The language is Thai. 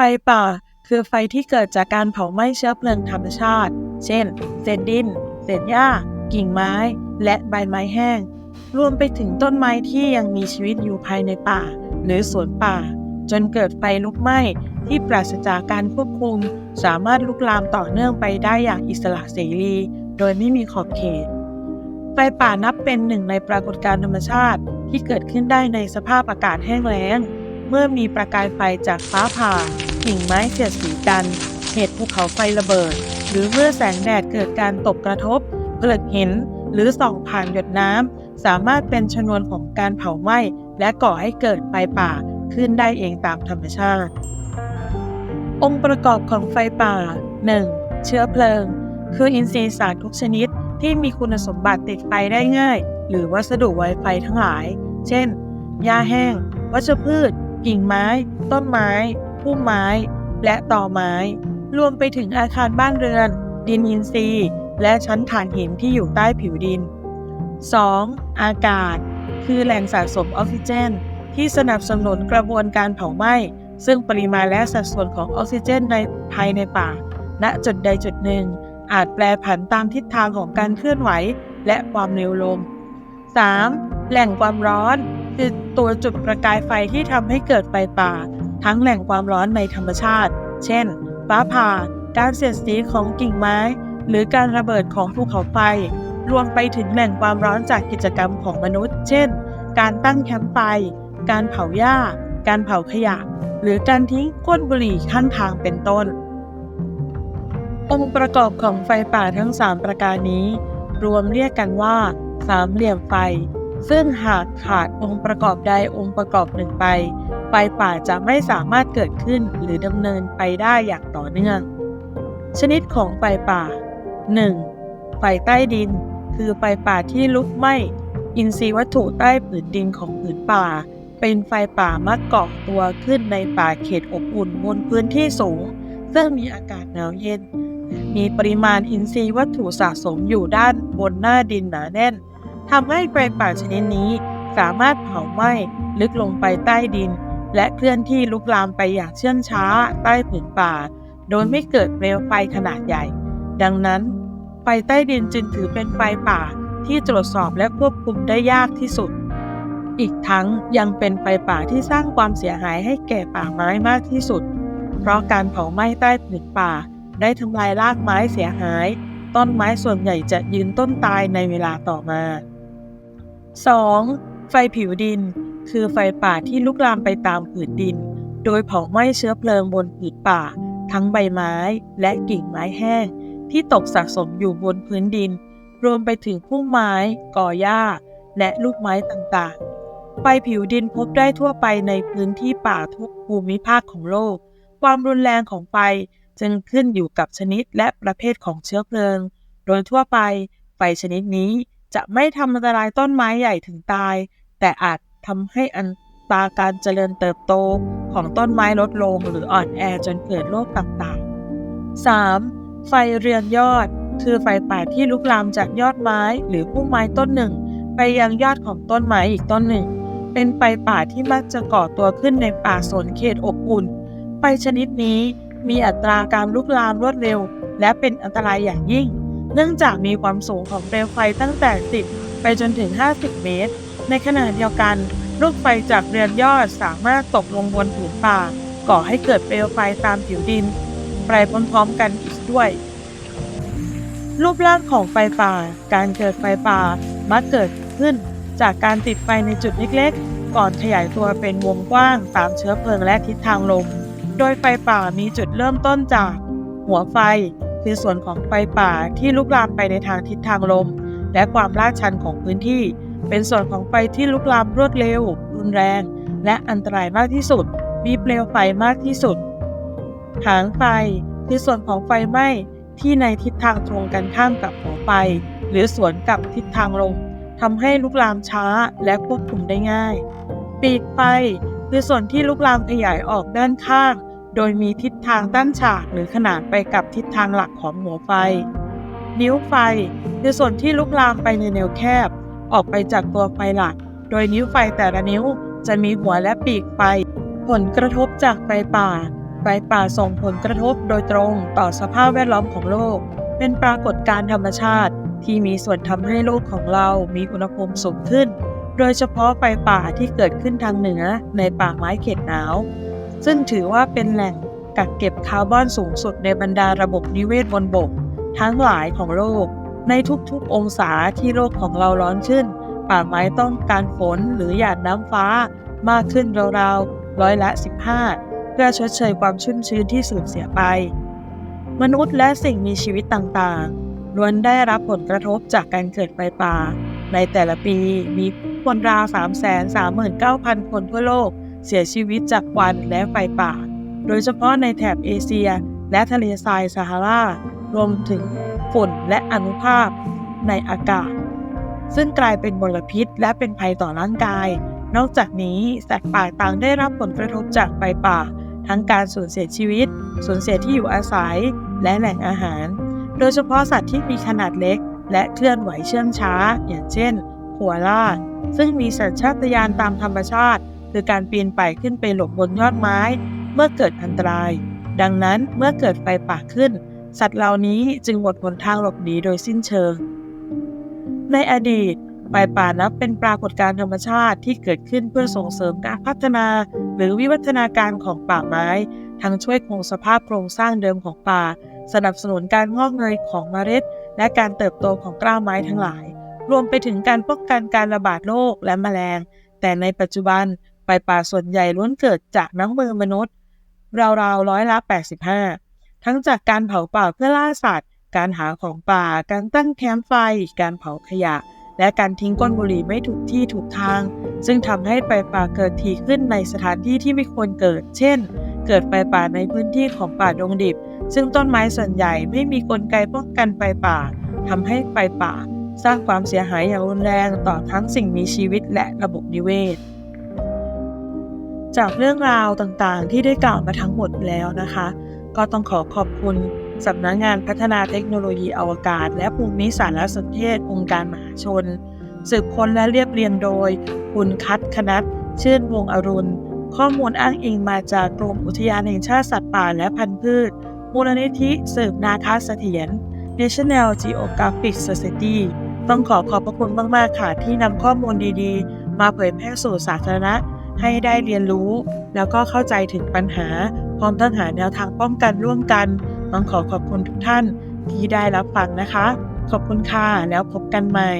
ไฟป่า คือไฟที่เกิดจากการเผาไหม้เชื้อเพลิงธรรมชาติ เช่น เศษดิน เศษหญ้า กิ่งไม้ และใบไม้แห้ง รวมไปถึงต้นไม้ที่ยังมีชีวิตอยู่ภายในป่า หรือสวนป่า จนเกิดไฟลุกไหม้ที่ปราศจากการควบคุม สามารถลุกลามต่อเนื่องไปได้อย่างอิสระเสรี โดยไม่มีขอบเขต ไฟป่านับเป็นหนึ่งในปรากฏการณ์ธรรมชาติที่เกิดขึ้นได้ในสภาพอากาศแห้งแล้ง เมื่อมีประกายไฟจากฟ้าผ่า กิ่งไม้เสียดสีกัน เหตุภูเขาไฟระเบิด หรือเมื่อแสงแดดเกิดการตกกระทบ เกิดเห็นหรือส่องผ่านหยดน้ำ สามารถเป็นชนวนของการเผาไหม้ และก่อให้เกิดไฟป่าขึ้นได้เองตามธรรมชาติ องค์ประกอบของไฟป่า 1. เชื้อเพลิง คืออินทรีย์สารทุกชนิดที่มีคุณสมบัติติดไฟได้ง่าย หรือวัสดุไวไฟทั้งหลาย เช่นหญ้าแห้ง วัชพืช กิ่งไม้ ต้นไม้ พุ่มไม้ และต่อไม้ รวมไปถึงอาคารบ้านเรือน ดินอินทรีย์ และชั้นฐานหินที่อยู่ใต้ผิวดิน 2. อากาศ คือแหล่งสะสมออกซิเจน ที่สนับสนุนกระบวนการเผาไหม้ ซึ่งปริมาณและสัดส่วนของออกซิเจนในภายในป่า ณจุดใดจุดหนึ่ง อาจแปรผันตามทิศทางของการเคลื่อนไหว และความเร็วลม 3. แหล่งความร้อน คือตัวจุดประกายไฟที่ทำให้เกิดไฟป่า ทั้งแหล่งความร้อนในธรรมชาติ เช่น ฟ้าผ่า การเสียดสีของกิ่งไม้ หรือการระเบิดของภูเขาไฟ รวมไปถึงแหล่งความร้อนจากกิจกรรมของมนุษย์ เช่น การตั้งแคมป์ไฟ การเผาหญ้า การเผาขยะ หรือการทิ้งก้นบุหรี่ข้างทางเป็นต้น องค์ประกอบของไฟป่าทั้ง 3 ประการนี้ รวมเรียกกันว่า สามเหลี่ยมไฟ ซึ่งหากขาดองค์ประกอบใดองค์ประกอบหนึ่งไป ไฟป่าจะไม่สามารถเกิดขึ้นหรือดำเนินไปได้อย่างต่อเนื่อง ชนิดของไฟป่า 1. ไฟใต้ดิน คือไฟป่าที่ลุกไหม้อินทรีย์วัตถุใต้ผืนดินของผืนป่า เป็นไฟป่ามักเกาะตัวขึ้นในป่าเขตอบอุ่นบนพื้นที่สูง ซึ่งมีอากาศหนาวเย็น มีปริมาณอินทรีย์วัตถุสะสมอยู่ด้านบนหน้าดินหนาแน่นทำให้ไฟป่าชนิดนี้สามารถเผาไหม้ลึกลงไปใต้ดิน และเคลื่อนที่ลุกลามไปอย่างเชื่องช้าใต้ผืนป่า โดยไม่เกิดเปลวไฟขนาดใหญ่ ดังนั้น ไฟใต้ดินจึงถือเป็นไฟป่าที่ตรวจสอบและควบคุมได้ยากที่สุด อีกทั้งยังเป็นไฟป่าที่สร้างความเสียหายให้แก่ป่าไม้มากที่สุด เพราะการเผาไหม้ใต้ผืนป่า ได้ทำลายรากไม้เสียหาย ต้นไม้ส่วนใหญ่จะยืนต้นตายในเวลาต่อมา 2. ไฟผิวดิน คือไฟป่าที่ลุกลามไปตามผืนดิน โดยเผาไหม้เชื้อเพลิงบนผืนป่า ทั้งใบไม้และกิ่งไม้แห้ง ที่ตกสะสมอยู่บนพื้นดิน รวมไปถึงพุ่มไม้ก่อหญ้า และลูกไม้ต่างๆ ไฟผิวดินพบได้ทั่วไปในพื้นที่ป่าทุกภูมิภาคของโลก ความรุนแรงของไฟจึงขึ้นอยู่กับชนิดและประเภทของเชื้อเพลิง โดยทั่วไปไฟชนิดนี้จะไม่ทำอันตรายต้นไม้ใหญ่ถึงตาย แต่อาจ ทำให้อัตราการเจริญเติบโตของต้นไม้ลดลงหรืออ่อนแอจนเกิดโรคต่างๆ 3. ไฟเรือนยอด คือไฟป่าที่ลุกลามจากยอดไม้หรือพุ่มไม้ต้นหนึ่ง ไปยังยอดของต้นไม้อีกต้นหนึ่ง เป็นไฟป่าที่มักจะก่อตัวขึ้นในป่าสนเขตอบอุ่น ไฟชนิดนี้มีอัตราการลุกลามรวดเร็ว และเป็นอันตรายอย่างยิ่ง เนื่องจากมีความสูงของเปลวไฟตั้งแต่ 10 ไปจนถึง 50 เมตร ในขณะเดียวกัน ลูกไฟจากเรือนยอดสามารถตกลงบนผืนป่า ก่อให้เกิดเปลวไฟตามผิวดินไปพร้อมๆกันอีกด้วย รูปร่างของไฟป่า การเกิดไฟป่ามักเกิดขึ้นจากการติดไฟในจุดเล็กๆ ก่อนขยายตัวเป็นวงกว้างตามเชื้อเพลิงและทิศทางลม โดยไฟป่ามีจุดเริ่มต้นจาก หัวไฟคือส่วนของไฟป่าที่ลุกลามไปในทางทิศทางลม และความลาดชันของพื้นที่ เป็นส่วนของไฟที่ลุกลามรวดเร็ว รุนแรง และอันตรายมากที่สุด มีเปลวไฟมากที่สุด หางไฟคือส่วนของไฟไหม้ที่ในทิศทางตรงกันข้ามกับหัวไฟ หรือสวนกับทิศทางลมทำให้ลุกลามช้าและควบคุมได้ง่าย ปีกไฟคือส่วนที่ลุกลามขยายออกด้านข้าง โดยมีทิศทางตั้งฉากหรือขนานไปกับทิศทางหลักของหัวไฟ นิ้วไฟคือส่วนที่ลุกลามไปในแนวแคบ ออกไปจากตัวไฟหลัก โดยนิ้วไฟแต่ละนิ้วจะมีหัวและปีกไฟ ผลกระทบจากไฟป่า ไฟป่าส่งผลกระทบโดยตรงต่อสภาพแวดล้อมของโลก เป็นปรากฏการณ์ธรรมชาติ ที่มีส่วนทำให้โลกของเรามีอุณหภูมิสูงขึ้น โดยเฉพาะไฟป่าที่เกิดขึ้นทางเหนือในป่าไม้เขตหนาว ซึ่งถือว่าเป็นแหล่งกักเก็บคาร์บอนสูงสุดในบรรดาระบบนิเวศบนบก ทั้งหลายของโลก ในทุกๆองศาที่โลกของเราร้อนขึ้น ป่าไม้ต้องการฝนหรือหยาดน้ำฟ้ามากขึ้นราวๆร้อยละ 15 เพื่อชดเชยความชุ่มชื้นที่สูญเสียไป มนุษย์และสิ่งมีชีวิตต่างๆล้วนได้รับผลกระทบจากการเกิดไฟป่า ในแต่ละปีมีผู้คนราว 339,000 คนทั่วโลก เสียชีวิตจากควันและไฟป่า โดยเฉพาะในแถบเอเชีย และทะเลทรายซาฮารารวมถึง ฝุ่นและอนุภาคในอากาศ ซึ่งกลายเป็นมลพิษและเป็นภัยต่อร่างกาย นอกจากนี้สัตว์ป่าต่างได้รับผลกระทบจากไฟป่า ทั้งการสูญเสียชีวิต สูญเสียที่อยู่อาศัย และแหล่งอาหาร โดยเฉพาะสัตว์ที่มีขนาดเล็ก และเคลื่อนไหวเชื่องช้า อย่างเช่นหัวล่า ซึ่งมีสัญชาตญาณตามธรรมชาติ คือการปีนป่ายขึ้นไปหลบบนยอดไม้ เมื่อเกิดอันตราย ดังนั้นเมื่อเกิดไฟป่าขึ้น สัตว์เหล่านี้จึงหมดหนทางหลบหนีโดยสิ้นเชิง ในอดีตไฟป่านับเป็นปรากฏการณ์ธรรมชาติที่เกิดขึ้นเพื่อส่งเสริมการพัฒนา หรือวิวัฒนาการของป่าไม้ ทั้งช่วยคงสภาพโครงสร้างเดิมของป่า สนับสนุนการงอกเงยของเมล็ด และการเติบโตของกล้าไม้ทั้งหลาย รวมไปถึงการป้องกันการระบาดโรคและแมลง แต่ในปัจจุบันไฟป่าส่วนใหญ่ล้วนเกิดจากน้ำมือมนุษย์ ราวๆร้อยละ 85 ทั้งจากการเผาป่าเพื่อล่าสัตว์ การหาของป่า การตั้งแคมป์ไฟ การเผาขยะ และการทิ้งก้นบุหรี่ไม่ถูกที่ถูกทาง ซึ่งทำให้ไฟป่าเกิดทีขึ้นในสถานที่ที่ไม่ควรเกิด เช่น เกิดไฟป่าในพื้นที่ของป่าดงดิบ ซึ่งต้นไม้ส่วนใหญ่ไม่มีกลไกป้องกันไฟป่าทำให้ไฟป่า สร้างความเสียหายอย่างรุนแรงต่อทั้งสิ่งมีชีวิตและระบบนิเวศจากเรื่องราวต่างๆ ที่ได้กล่าวมาทั้งหมดแล้วนะคะ ก็ต้องขอขอบคุณสำนักงงานพัฒนาเทคโนโลยีอวกาศ และภูมิสารสนเทศองค์การมหาชน สืบค้นและเรียบเรียงโดย คุณคัทคณัตชื่นวงอรุณ ข้อมูลอ้างอิงมาจากกรมอุทยานแห่งชาติสัตว์ป่าและพันธุ์พืช มูลนิธิสืบนาคาเสถียร National Geographic Society ต้องขอขอบพระคุณมาก ๆ ค่ะที่นำข้อมูลดี ๆ มาเผยแพร่สู่สาธารณะ ให้ได้เรียนรู้ แล้วก็เข้าใจถึงปัญหา พร้อมทั้งหาแนวทางป้องกันร่วมกันต้องขอขอบคุณทุกท่านที่ได้รับฟังนะคะ ขอบคุณค่ะแล้วพบกันใหม่